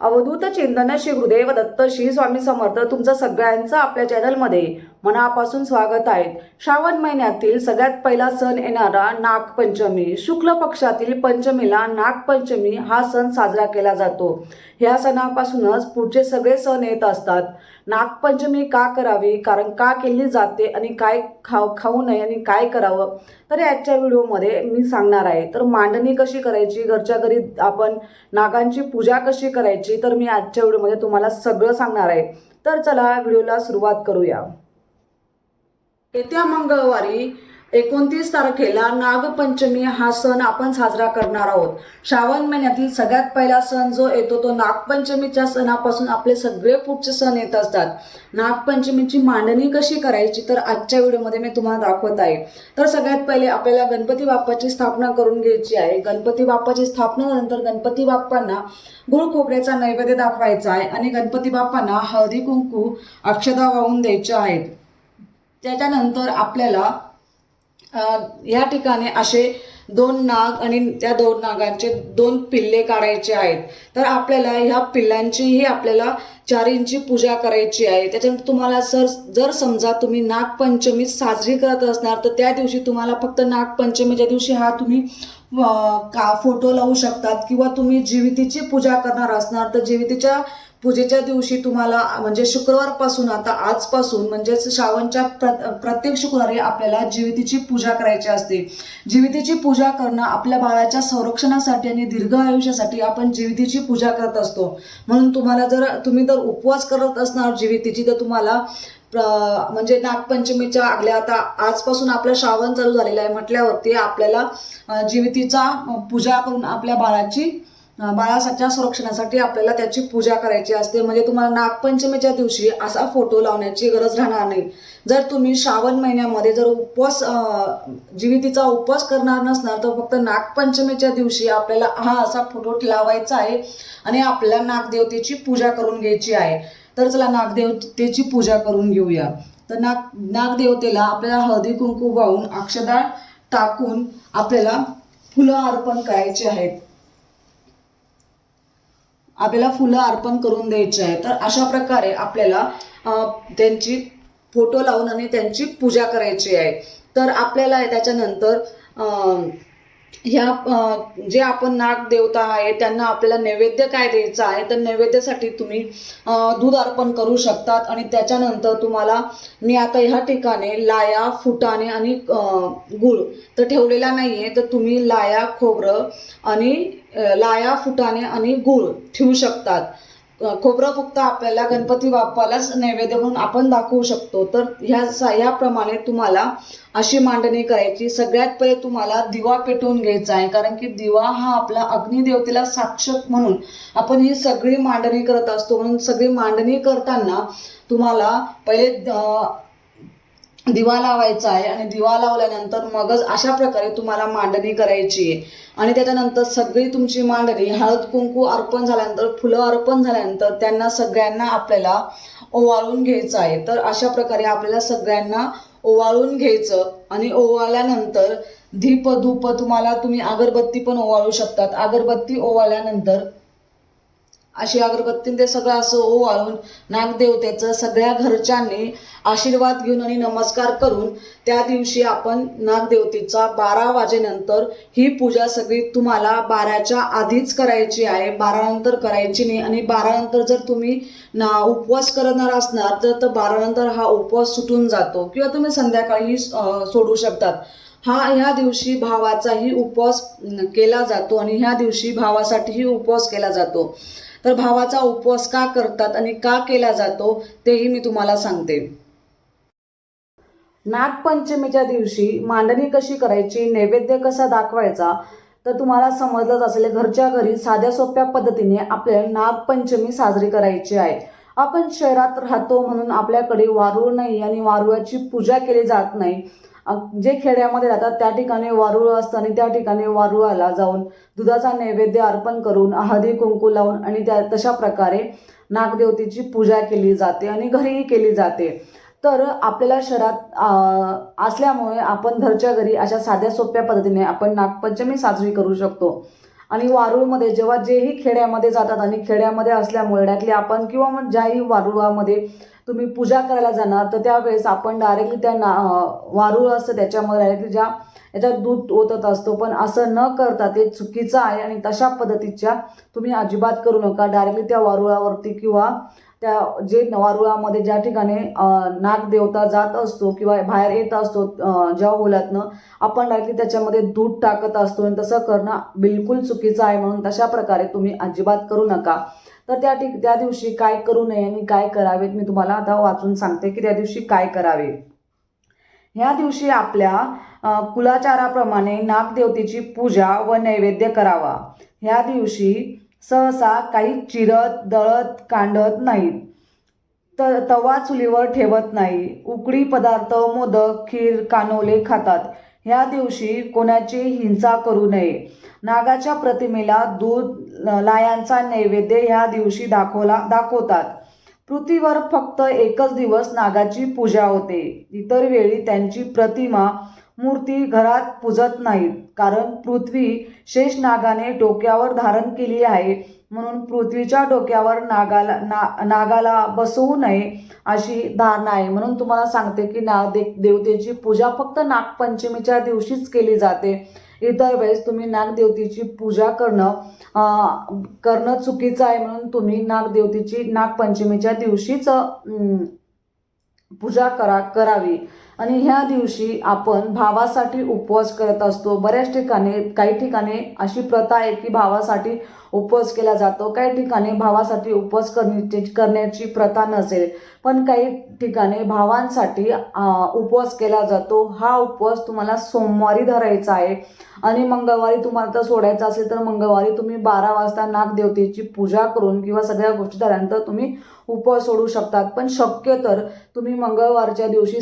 अवधूत चिंतन श्री गुरुदेव दत्त श्री स्वामी समर्थ तुमचं सगळ्यांचं आपल्या चॅनलमध्ये मनापासून स्वागत आहे श्रावण महिन्यातील सगळ्यात पहिला सण येणारा नागपंचमी. शुक्ल पक्षातील पंचमीला नागपंचमी हा सण साजरा केला जातो. ह्या सणापासूनच पुढचे सगळे सण येत असतात. नागपंचमी का करावी? कारण का केली जाते आणि काय खाऊ खाऊ नये आणि काय करावं? तर याच्या व्हिडिओमध्ये मी सांगणार आहे. तर मांडणी कशी करायची? घरच्या घरी आपण नागांची पूजा कशी करायची? तर मी आजच्या व्हिडिओमध्ये तुम्हाला सगळं सांगणार आहे. तर चला व्हिडिओला सुरुवात करूया. येत्या मंगळवारी एकोणतीस तारखेला नागपंचमी हा सण आपण साजरा करणार आहोत. श्रावण महिन्यातील सगळ्यात पहिला सण जो येतो तो नागपंचमीच्या सणापासून आपले सगळे पुढचे सण येत असतात. नागपंचमीची मांडणी कशी करायची तर आजच्या व्हिडिओमध्ये मी तुम्हाला दाखवत आहे. तर सगळ्यात पहिले आपल्याला गणपती बाप्पाची स्थापना करून घ्यायची आहे. गणपती बाप्पाची स्थापना झाल्यानंतर गणपती बाप्पांना गुळ खोबऱ्याचा नैवेद्य दाखवायचा आहे आणि गणपती बाप्पांना हळदी कुंकू अक्षदा वाहून द्यायच्या आहेत. त्याच्यानंतर आपल्याला या ठिकाणी असे दोन नाग आणि त्या दोन नागांचे दोन पिल्ले काढायचे आहेत. तर आपल्याला ह्या पिल्लांचीही आपल्याला चार इंची पूजा करायची आहे. त्याच्यानंतर तुम्हाला सर जर समजा तुम्ही नागपंचमी साजरी करत असणार तर त्या दिवशी तुम्हाला फक्त नागपंचमीच्या दिवशी हा तुम्ही का फोटो लावू शकतात किंवा तुम्ही जीवितीची पूजा करणार असणार तर जीवितीच्या पूजेच्या दिवशी तुम्हाला म्हणजे शुक्रवारपासून आता आजपासून म्हणजेच श्रावणच्या प्र प्रत्येक शुक्रवारी आपल्याला जीवितीची पूजा करायची असते. जीवितीची पूजा करणं आपल्या बाळाच्या संरक्षणासाठी आणि दीर्घ आयुष्यासाठी आपण जीवितीची पूजा करत असतो. म्हणून तुम्हाला जर तुम्ही जर उपवास करत असणार जीवितीची तर तुम्हाला प्र- म्हणजे नागपंचमीच्या आगल्या आता आजपासून आपलं श्रावण चालू झालेलं आहे म्हटल्यावरती आपल्याला जीवितीचा पूजा करून आपल्या बाळाची बाळासाच्या संरक्षणासाठी आपल्याला त्याची पूजा करायची असते. म्हणजे तुम्हाला नागपंचमीच्या दिवशी असा फोटो लावण्याची गरज राहणार नाही. जर तुम्ही श्रावण महिन्यामध्ये जर उपवास जीवितीचा उपवास करणार नसणार तर फक्त नागपंचमीच्या दिवशी आपल्याला हा असा फोटो लावायचा आहे आणि आपल्याला नागदेवतेची पूजा करून घ्यायची आहे. तर चला नागदेवतेची पूजा करून घेऊया. तर नाग नागदेवतेला आपल्याला हळदी कुंकू वाहून अक्षदा टाकून आपल्याला फुलं अर्पण करायची आहेत. आपल्याला फुलं अर्पण करून द्यायची आहे. तर अशा प्रकारे आपल्याला त्यांची फोटो लावून आणि त्यांची पूजा करायची आहे. तर आपल्याला त्याच्यानंतर ह्या जे आपण नाग देवता आहे त्यांना आपल्याला नैवेद्य काय द्यायचं आहे तर नैवेद्यासाठी तुम्ही दूध अर्पण करू शकतात. आणि त्याच्यानंतर तुम्हाला मी आता ह्या ठिकाणी लाया फुटाणे आणि गुळ तर ठेवलेला नाही आहे तर तुम्ही लाया खोबरं आणि लाया फुटाणे आणि गुळ ठेवू शकतात. खोबरं फुकता आपल्याला गणपती बाप्पालाच नैवेद्य म्हणून आपण दाखवू शकतो. तर ह्या सा- ह्याप्रमाणे तुम्हाला अशी मांडणी करायची. सगळ्यात पहिले तुम्हाला दिवा पेटवून घ्यायचा आहे. कारण की दिवा हा आपला अग्निदेवतेला साक्षक म्हणून आपण ही सगळी मांडणी करत असतो. म्हणून सगळी मांडणी करताना तुम्हाला पहिले दिवा लावायचा आहे आणि दिवा लावल्यानंतर मगच अशा प्रकारे तुम्हाला मांडणी करायची आहे. आणि त्याच्यानंतर सगळी तुमची मांडणी हळद कुंकू अर्पण झाल्यानंतर फुलं अर्पण झाल्यानंतर त्यांना सगळ्यांना आपल्याला ओवाळून घ्यायचं आहे. तर अशा प्रकारे आपल्याला सगळ्यांना ओवाळून घ्यायचं आणि ओवाळल्यानंतर धीप धूप तुम्हाला तुम्ही अगरबत्ती पण ओवाळू शकतात. अगरबत्ती ओवाळल्यानंतर अशी अगरबत्ती ते सगळं असं ओवाळून नागदेवतेचं सगळ्या घरच्यांनी आशीर्वाद घेऊन आणि नमस्कार करून त्या दिवशी आपण नागदेवतेचा बारा वाजेनंतर ही पूजा सगळी तुम्हाला बाराच्या आधीच करायची आहे. बारानंतर करायची नाही आणि बारानंतर जर तुम्ही ना उपवास करणार असणार तर तर बारानंतर हा उपवास सुटून जातो किंवा तुम्ही संध्याकाळी सोडू शकतात. हा ह्या दिवशी भावाचाही उपवास केला जातो आणि ह्या दिवशी भावासाठीही उपवास केला जातो. तर भावाचा उपवास का करतात आणि का केला जातो तेही मी तुम्हाला सांगते. नागपंचमीच्या दिवशी मांडणी कशी करायची नैवेद्य कसा दाखवायचा तर तुम्हाला समजलंच असेल घरच्या घरी साध्या सोप्या पद्धतीने आपल्याला नागपंचमी साजरी करायची आहे. आपण शहरात राहतो म्हणून आपल्याकडे वारूळ नाही आणि वारुळाची पूजा केली जात नाही. जे खेड्यामध्ये राहतात त्या ठिकाणी वारुळ असतं आणि त्या ठिकाणी वारुळाला जाऊन दुधाचा नैवेद्य अर्पण करून हळदी कुंकू लावून आणि त्या तशा प्रकारे नागदेवतेची पूजा केली जाते आणि घरीही केली जाते. तर आपल्याला शहरात असल्यामुळे आपण घरच्या घरी अशा साध्या सोप्या पद्धतीने आपण नागपंचमी साजरी करू शकतो. आणि वारुळमध्ये जेव्हा जेही खेड्यामध्ये जातात आणि खेड्यामध्ये असल्यामुळे डायरेक्टली आपण किंवा मग ज्याही वारुळामध्ये तुम्ही पूजा करायला जाणार तर त्यावेळेस आपण डायरेक्टली त्या ना वारुळ असतं त्याच्यामध्ये डायरेक्टली ज्या याच्यात दूध ओतत असतो. पण असं न करता ते चुकीचं आहे आणि तशा पद्धतीच्या तुम्ही अजिबात करू नका. डायरेक्टली त्या वारुळावरती किंवा त्या जे वारुळामध्ये ज्या ठिकाणी नागदेवता जात असतो किंवा बाहेर येत असतो ज्या ओलातनं आपण डायरेक्टली त्याच्यामध्ये दूध टाकत असतो आणि तसं करणं बिलकुल चुकीचं आहे म्हणून तशा प्रकारे तुम्ही अजिबात करू नका. तर त्या ठिक त्या दिवशी काय करू नये आणि काय करावेत मी तुम्हाला आता वाचून सांगते की त्या दिवशी काय करावे. ह्या दिवशी आपल्या कुलाचाराप्रमाणे नागदेवतेची पूजा व नैवेद्य करावा. ह्या दिवशी सहसा काही चिरत दळत कांडत नाहीत. तर तवा चुलीवर ठेवत नाही. उकडी पदार्थ मोदक खीर कानोले खातात. ह्या दिवशी कोणाची हिंसा करू नये. नागाच्या प्रतिमेला दूध ल- लायांचा नैवेद्य ह्या दिवशी दाखवला दाखवतात. पृथ्वीवर फक्त एकच दिवस नागाची पूजा होते. इतर वेळी त्यांची प्रतिमा मूर्ती घरात पूजत नाहीत. कारण पृथ्वी शेष नागाने डोक्यावर धारण केली आहे. म्हणून पृथ्वीच्या डोक्यावर नागाला ना नागाला बसवू नये अशी धारणा आहे. म्हणून तुम्हाला सांगते की ना दे देवतेची पूजा फक्त नागपंचमीच्या दिवशीच केली जाते. इतर वेळेस तुम्ही नागदेवतेची पूजा करणं करणं चुकीचं आहे. म्हणून तुम्ही नागदेवतेची नागपंचमीच्या दिवशीच पूजा करा करावी. आणि ह्या दिवशी आपण भावासाठी उपवास करत असतो. बऱ्याच ठिकाणी काही ठिकाणी अशी प्रथा आहे की भावासाठी उपवास केला जातो. काही ठिकाणी भावासाठी उपवास करण्याची करण्याची प्रथा नसेल. पण काही ठिकाणी भावांसाठी उपवास केला जातो. हा उपवास तुम्हाला सोमवारी धरायचा आहे. आणि मंगळवारी तुम्हाला तर सोडायचा असेल तर मंगळवारी तुम्ही बारा वाजता नागदेवतेची पूजा करून किंवा सगळ्या गोष्टी झाल्यानंतर तुम्ही उपवास सोडू शकतात. पण शक्य तर तुम्ही मंगळवारच्या दिवशी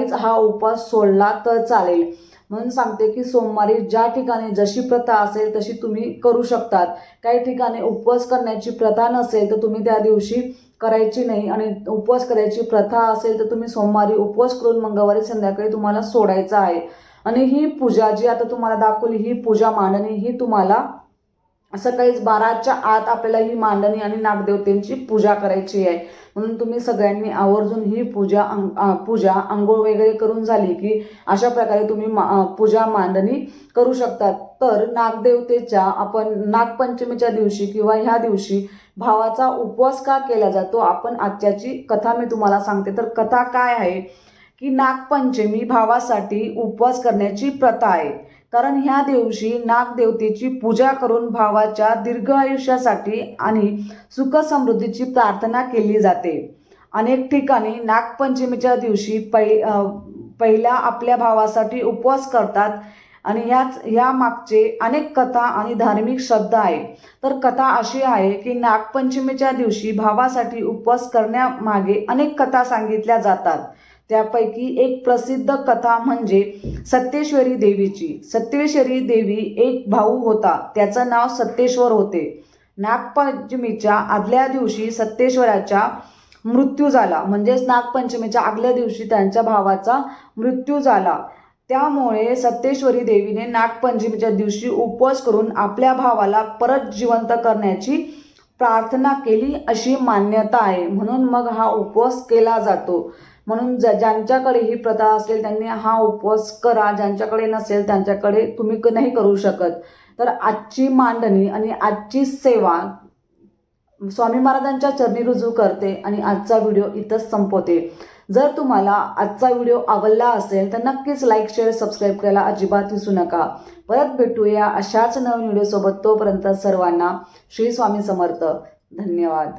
संध्याकाळीच हा उपवास सोडला तर चालेल. म्हणून सांगते की सोमवारी ज्या ठिकाणी जशी प्रथा असेल तशी तुम्ही करू शकतात. काही ठिकाणी उपवास करण्याची प्रथा नसेल तर तुम्ही त्या दिवशी करायची नाही आणि उपवास करायची प्रथा असेल तर तुम्ही सोमवारी उपवास करून मंगळवारी संध्याकाळी तुम्हाला सोडायचं आहे. आणि ही पूजा जी आता तुम्हाला दाखवली ही पूजा मांडणी ही तुम्हाला सकाळीच बाराच्या आत आपल्याला ही मांडणी आणि नागदेवतेंची पूजा करायची आहे. म्हणून तुम्ही सगळ्यांनी आवर्जून ही पूजा अंग- पूजा आंघोळ वगैरे करून झाली की अशा प्रकारे तुम्ही मा पूजा मांडणी करू शकतात. तर नागदेवतेच्या आपण नागपंचमीच्या दिवशी किंवा ह्या दिवशी भावाचा उपवास का केला जातो? आपण आजच्याची कथा मी तुम्हाला सांगते. तर कथा काय आहे? की नागपंचमी भावासाठी उपवास करण्याची प्रथा आहे. कारण ह्या दिवशी नागदेवतेची पूजा करून भावाच्या दीर्घ आयुष्यासाठी आणि सुख समृद्धीची प्रार्थना केली जाते. अनेक ठिकाणी नागपंचमीच्या दिवशी पै पहिला आपल्या भावासाठी उपवास करतात आणि ह्याच ह्या मागचे अनेक कथा आणि धार्मिक श्रद्धा आहे. तर कथा अशी आहे की नागपंचमीच्या दिवशी भावासाठी उपवास करण्यामागे अनेक कथा सांगितल्या जातात. त्यापैकी एक प्रसिद्ध कथा म्हणजे सत्येश्वरी देवीची. सत्येश्वरी देवी एक भाऊ होता. त्याचं नाव सत्येश्वर होते. नागपंचमीच्या आदल्या दिवशी सत्येश्वराच्या मृत्यू झाला. म्हणजेच नागपंचमीच्या आदल्या दिवशी त्यांच्या भावाचा मृत्यू झाला. त्यामुळे सत्येश्वरी देवीने नागपंचमीच्या दिवशी उपवास करून आपल्या भावाला परत जिवंत करण्याची प्रार्थना केली अशी मान्यता आहे. म्हणून मग हा उपवास केला जातो. म्हणून ज ज्यांच्याकडे ही प्रथा असेल त्यांनी हा उपवास करा. ज्यांच्याकडे नसेल त्यांच्याकडे तुम्ही क- नाही करू शकत. तर आजची मांडणी आणि आजची सेवा स्वामी महाराजांच्या चरणी रुजू करते आणि आजचा व्हिडिओ इथंच संपवते. जर तुम्हाला आजचा व्हिडिओ आवडला असेल तर नक्कीच लाईक शेअर सबस्क्राईब करायला अजिबात विसरू नका. परत भेटूया अशाच नवीन व्हिडिओसोबत. तोपर्यंत सर्वांना श्री स्वामी समर्थ. धन्यवाद.